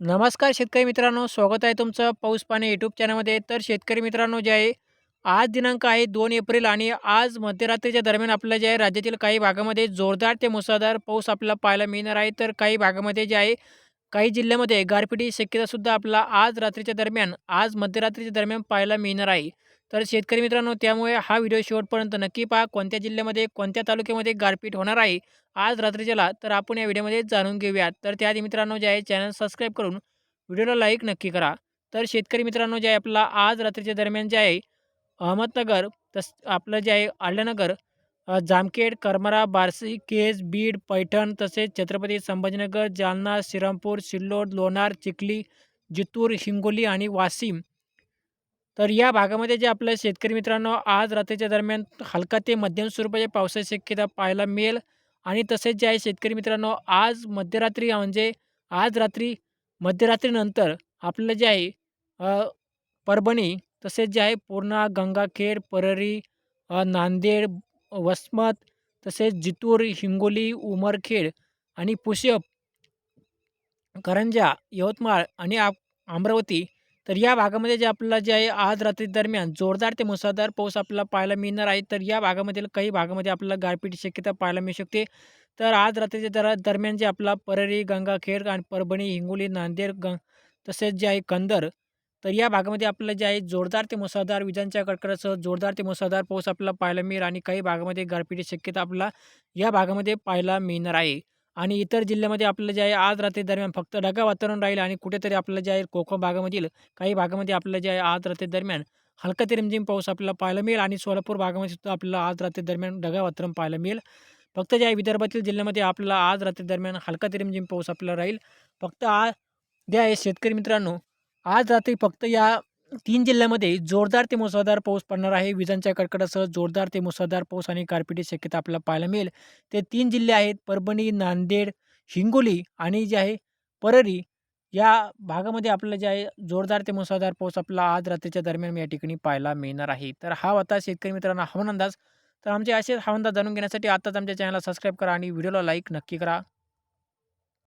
नमस्कार शेतकरी मित्रांनो स्वागत आहे तुमचं पाऊस पाणी यूट्यूब चॅनलमध्ये तर शेतकरी मित्रांनो जे आहे आज दिनांक आहे दोन एप्रिल आणि आज मध्यरात्रीच्या दरम्यान आपलं जे आहे राज्यातील काही भागामध्ये जोरदार ते मुसळधार पाऊस आपल्याला पाहायला मिळणार आहे. तर काही भागामध्ये जे आहे काही जिल्ह्यामध्ये गारपिटी शक्यतासुद्धा आपला आज रात्रीच्या दरम्यान आज मध्यरात्रीच्या दरम्यान पाहायला मिळणार आहे. तर शेतकरी मित्रांनो त्यामुळे हा व्हिडिओ शेवटपर्यंत नक्की पहा. कोणत्या जिल्ह्यामध्ये कोणत्या तालुक्यामध्ये गारपीट होणार आहे आज रात्रीच्याला तर आपण या व्हिडिओमध्ये जाणून घेऊयात. तर त्याआधी मित्रांनो जे आहे चॅनल सबस्क्राईब करून व्हिडिओला लाईक नक्की करा. तर शेतकरी मित्रांनो जे आहे आपला आज रात्रीच्या दरम्यान जे आहे अहमदनगर तस आपलं जे आहे आल्यानगर जामखेड करमरा बार्शी केज बीड पैठण तसेच छत्रपती संभाजीनगर जालना श्रीरामपूर सिल्लोड लोणार चिखली जितूर हिंगोली आणि वाशिम तर या भागामध्ये जे आपल्या शेतकरी मित्रांनो आज रात्रीच्या दरम्यान हलका ते मध्यम स्वरूपाच्या पावसाची शक्यता पाहायला मिळेल. आणि तसेच जे आहे शेतकरी मित्रांनो आज मध्यरात्री म्हणजे आज रात्री मध्यरात्रीनंतर आपलं जे आहे परभणी तसेच जे आहे पूर्णा गंगाखेड परळी नांदेड वसमत तसेच जितूर हिंगोली उमरखेड आणि पुष्यप करंजा यवतमाळ आणि आ अमरावती तर या भागामध्ये जे आपल्याला जे आहे आज रात्री दरम्यान जोरदार ते मुसळधार पाऊस आपल्याला पाहायला मिळणार आहे. तर या भागामधील काही भागामध्ये आपल्याला गारपीट शक्यता पाहायला मिळू शकते. तर आज रात्रीच्या दरा दरम्यान जे आपला परळी गंगाखेड आणि परभणी हिंगोली नांदेड ग तसेच जे आहे कंदर तर या भागामध्ये आपल्याला जे आहे जोरदार ते मुसळधार विजांच्या कडकडासह जोरदार ते मुसळधार पाऊस आपल्याला पाहायला मिळेल आणि काही भागामध्ये गारपीटची शक्यता आपल्याला या भागामध्ये पाहायला मिळणार आहे. आणि इतर जिल्ह्यामध्ये आपलं जे आहे आज रात्री दरम्यान फक्त ढगाळ वातावरण राहील आणि कुठेतरी आपलं जे आहे कोकण भागामधील काही भागामध्ये आपलं जे आहे आज रात्री दरम्यान हलका ते रिमझिम पाऊस आपल्याला पाहायला मिळेल आणि सोलापूर भागामध्ये सुद्धा आपल्याला आज रात्री दरम्यान ढगाळ वातावरण पाहायला मिळेल. फक्त जे आहे विदर्भातील जिल्ह्यामध्ये आपल्याला आज रात्री दरम्यान हलका ते रिमझिम पाऊस आपल्याला राहील. फक्त आज जे आहे शेतकरी मित्रांनो आज रात्री फक्त या तीन जिल्ह्यामध्ये जोरदार ते मुसळधार पाऊस पडणार आहे. विजांच्या कडकडासह जोरदार ते मुसळधार पाऊस आणि गारपिटी शक्यता आपल्याला पाहायला मिळेल. ते तीन जिल्हे आहेत परभणी नांदेड हिंगोली आणि जे आहे परळी. या भागामध्ये आपल्याला जे आहे जोरदार ते मुसळधार पाऊस आपला आज रात्रीच्या दरम्यान या ठिकाणी पाहायला मिळणार आहे. तर हा होता शेतकरी मित्रांना हवामान अंदाज. तर आमचे असेच हवामान अंदाज जाणून घेण्यासाठी आताच आमच्या चॅनलला सबस्क्राईब करा आणि व्हिडिओला लाईक नक्की करा.